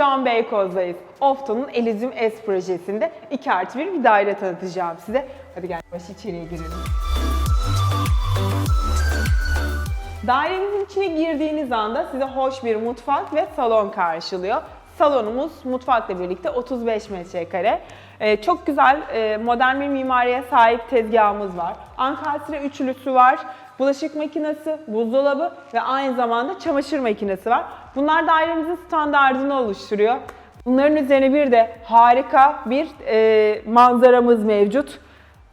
Şu an Beykoz'dayız. Ofto'nun Elysium S projesinde 2 artı 1 bir daire tanıtacağım size. Hadi gel baş içeriye girelim. Dairemizin içine girdiğiniz anda size hoş bir mutfak ve salon karşılıyor. Salonumuz mutfakla birlikte 35 metrekare. Ee, çok güzel e, modern bir mimariye sahip tezgahımız var. Ankastre üçlüsü var. Bulaşık makinesi, buzdolabı ve aynı zamanda çamaşır makinesi var. Bunlar dairemizin standartını oluşturuyor. Bunların üzerine bir de harika bir e, manzaramız mevcut.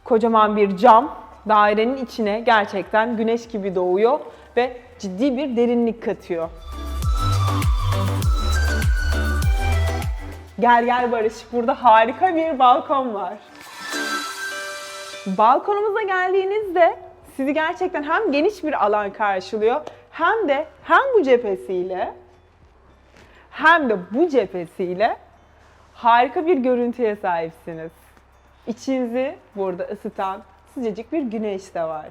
Kocaman bir cam dairenin içine gerçekten güneş gibi doğuyor ve ciddi bir derinlik katıyor. Gel gel Barış, burada harika bir balkon var. Balkonumuza geldiğinizde sizi gerçekten hem geniş bir alan karşılıyor hem de hem bu cephesiyle hem de bu cephesiyle harika bir görüntüye sahipsiniz. İçinizi burada ısıtan sıcacık bir güneş de var.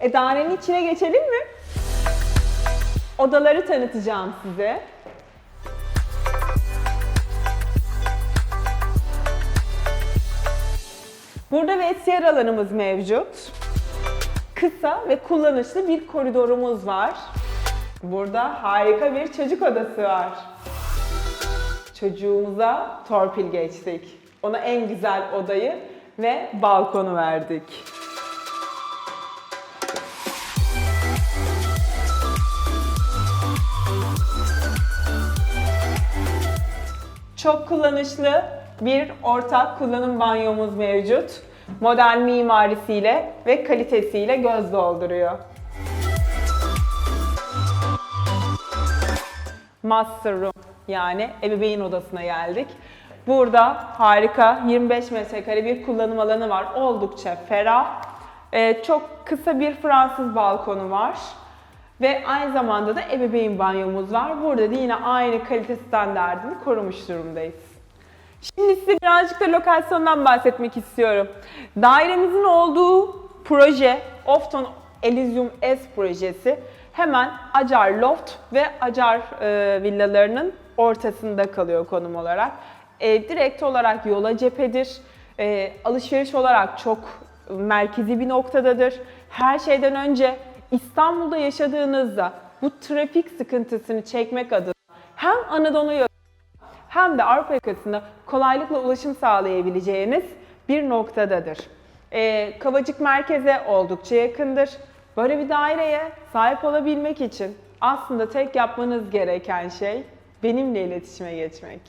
E içine geçelim mi? Odaları tanıtacağım size. Burada vestiyer alanımız mevcut. Kısa ve kullanışlı bir koridorumuz var. Burada harika bir çocuk odası var. Çocuğumuza torpil geçtik. Ona en güzel odayı ve balkonu verdik. Çok kullanışlı bir ortak kullanım banyomuz mevcut. Modern mimarisiyle ve kalitesiyle göz dolduruyor. Master Room yani ebeveyn odasına geldik. Burada harika 25 metrekare bir kullanım alanı var. Oldukça ferah. Ee, çok kısa bir Fransız balkonu var. Ve aynı zamanda da ebeveyn banyomuz var. Burada da yine aynı kalite standartını korumuş durumdayız. Şimdi size birazcık da lokasyondan bahsetmek istiyorum. Dairemizin olduğu proje Ofton Elysium S projesi hemen Acar Loft ve Acar e, villalarının ortasında kalıyor konum olarak. E, direkt olarak yola cephedir. E, alışveriş olarak çok merkezi bir noktadadır. Her şeyden önce İstanbul'da yaşadığınızda bu trafik sıkıntısını çekmek adına hem Anadolu hem de Avrupa yakasında kolaylıkla ulaşım sağlayabileceğiniz bir noktadadır. Ee, Kavacık merkeze oldukça yakındır. Böyle bir daireye sahip olabilmek için aslında tek yapmanız gereken şey benimle iletişime geçmek.